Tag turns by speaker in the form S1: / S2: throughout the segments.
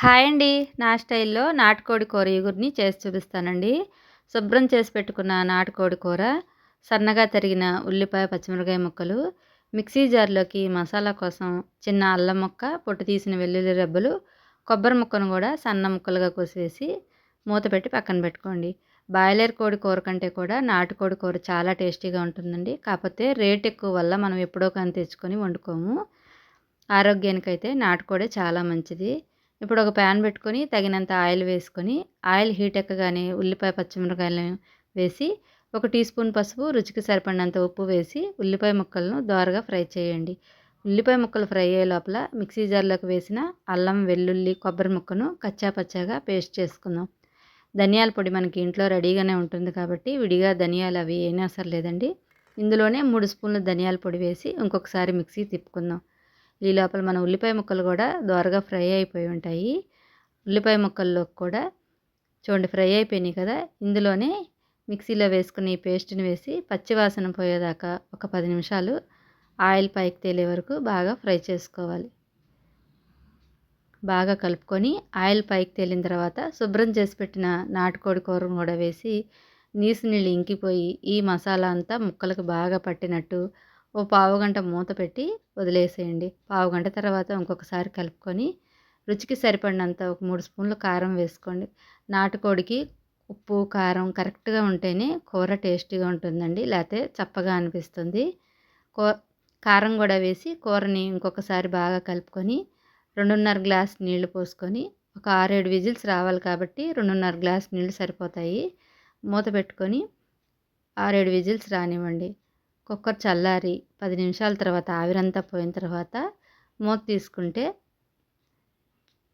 S1: Hi అండి. నా స్టైల్లో నాటుకోడి కూర ఇగురిని చేసి చూపిస్తానండి. శుభ్రం చేసి పెట్టుకున్న నాటుకోడి కూర సన్నగా తరిగిన ఉల్లిపాయ పచ్చిమిరకాయ ముక్కలు మిక్సీ జార్లోకి మసాలా కోసం చిన్న అల్లం ముక్క పొట్టు తీసిన వెల్లుల్లి రెబ్బలు కొబ్బరి ముక్కను కూడా సన్న ముక్కలుగా కోసివేసి మూత పెట్టి పక్కన పెట్టుకోండి. బాయిలర్ కోడి కూర కంటే కూడా నాటుకోడి కూర చాలా టేస్టీగా ఉంటుందండి. కాకపోతే రేట్ ఎక్కువ వల్ల మనం ఎప్పుడో కానీ తెచ్చుకొని వండుకోము. ఆరోగ్యానికైతే నాటుకోడే చాలా మంచిది. ఇప్పుడు ఒక ప్యాన్ పెట్టుకొని తగినంత ఆయిల్ వేసుకొని ఆయిల్ హీట్ ఎక్కగానే ఉల్లిపాయ పచ్చిమిరకాయలను వేసి ఒక టీ స్పూన్ పసుపు రుచికి సరిపడినంత ఉప్పు వేసి ఉల్లిపాయ ముక్కలను దోరగా ఫ్రై చేయండి. ఉల్లిపాయ ముక్కలు ఫ్రై అయ్యే లోపల మిక్సీ జార్లోకి వేసిన అల్లం వెల్లుల్లి కొబ్బరి ముక్కను కచ్చా పచ్చాగా పేస్ట్ చేసుకుందాం. ధనియాల పొడి మనకి ఇంట్లో రెడీగానే ఉంటుంది కాబట్టి విడిగా ధనియాలు అవి ఏమీ అవసరం లేదండి. ఇందులోనే మూడు స్పూన్లు ధనియాల పొడి వేసి ఇంకొకసారి మిక్సీ తిప్పుకుందాం. ఈ లోపల మన ఉల్లిపాయ ముక్కలు కూడా దోరగా ఫ్రై అయిపోయి ఉంటాయి. ఉల్లిపాయ ముక్కల్లో కూడా చూడండి ఫ్రై అయిపోయినాయి కదా. ఇందులోనే మిక్సీలో వేసుకుని పేస్ట్ని వేసి పచ్చివాసన పోయేదాకా ఒక పది నిమిషాలు ఆయిల్ పైకి తేలే వరకు బాగా ఫ్రై చేసుకోవాలి. బాగా కలుపుకొని ఆయిల్ పైకి తేలిన తర్వాత శుభ్రం చేసి పెట్టిన నాటుకోడి కూరను కూడా వేసి నీసు నీళ్ళు ఇంకిపోయి ఈ మసాలా అంతా ముక్కలకు బాగా పట్టినట్టు ఓ పావు గంట మూత పెట్టి వదిలేసేయండి. పావు గంట తర్వాత ఇంకొకసారి కలుపుకొని రుచికి సరిపడినంత ఒక మూడు స్పూన్లు కారం వేసుకోండి. నాటుకోడికి ఉప్పు కారం కరెక్ట్గా ఉంటేనే కూర టేస్టీగా ఉంటుందండి. లేకపోతే చప్పగా అనిపిస్తుంది. కూ కారం కూడా వేసి కూరని ఇంకొకసారి బాగా కలుపుకొని రెండున్నర గ్లాస్ నీళ్ళు పోసుకొని ఒక ఆరేడు విజిల్స్ రావాలి కాబట్టి రెండున్నర గ్లాస్ నీళ్ళు సరిపోతాయి. మూత పెట్టుకొని ఆరేడు విజిల్స్ రానివ్వండి. కుక్కర్ చల్లారి పది నిమిషాల తర్వాత ఆవిరంతా పోయిన తర్వాత మూత తీసుకుంటే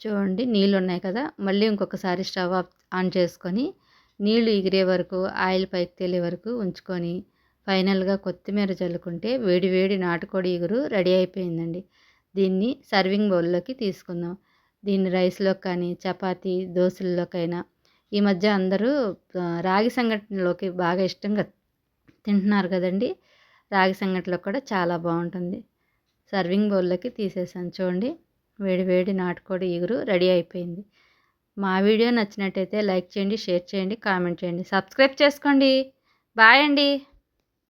S1: చూడండి నీళ్ళు ఉన్నాయి కదా మళ్ళీ ఇంకొకసారి స్టవ్ ఆన్ చేసుకొని నీళ్ళు ఎగిరే వరకు ఆయిల్ పైకి తేలే వరకు ఉంచుకొని ఫైనల్గా కొత్తిమీర చల్లుకుంటే వేడి వేడి నాటుకోడి ఎగురు రెడీ అయిపోయిందండి. దీన్ని సర్వింగ్ బౌల్లోకి తీసుకుందాం. దీన్ని రైస్లో కానీ చపాతీ దోశల్లోకైనా ఈ మధ్య అందరూ రాగి సంఘటనలోకి బాగా ఇష్టంగా తింటున్నారు కదండి. రాగి సంగటిలో కూడా చాలా బాగుంటుంది. సర్వింగ్ బౌల్లోకి తీసేసాను. చూడండి వేడి వేడి నాటుకోడి ఇగురు రెడీ అయిపోయింది. మా వీడియో నచ్చినట్టయితే లైక్ చేయండి షేర్ చేయండి కామెంట్ చేయండి. సబ్స్క్రైబ్ చేసుకోండి. బాయ్ అండి.